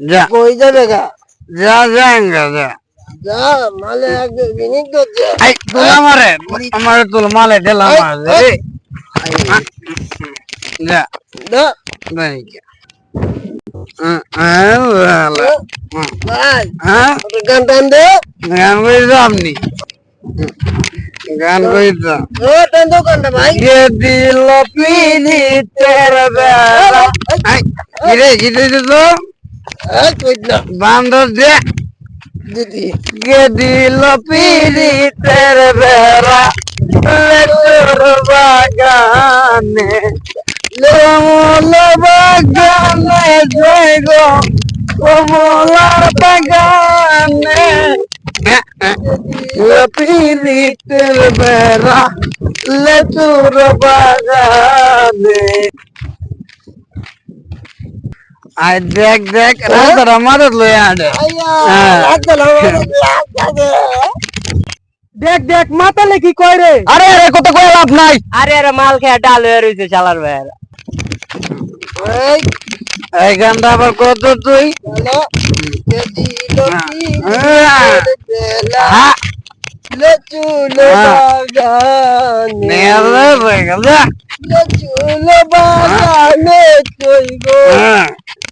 যা। কই যাবে গা? যা যাঙ্গা যা। যা মালে আগে বিনিক করছে। আই তুল আমারে আমারে তুল মালে ঢেলা মার। রে যা। নাই হ্যাঁ হ্যাঁ? হ্যাঁ গান টান দে। গান আপনি? গান কইতো ও টান দো গানটা ভাই। কে দিল পিনি তের বেলা? আই কিরে জিতে তো? বান্দর দে দিদি। কে দিল পিনি তের বেলা লেটুর বাগানে। কমল বাগানে জয় গো কমলার বাগানে পীড়িতের বেড়া লেচুর বাগানে। আই দেখ দেখ রাতারা মাদত লই আডে হ্যাঁ। দেখ দেখ মাতালে কি কয় রে? আরে আরে কত কই লাভ নাই। আরে আরে মাল খেয়ে ডাল হয়ে রয়েছে চালার ভাই এই। এই গানটা আবার কত তুই। লেচুলো। বাগানে। নেলে বাগানে কই গো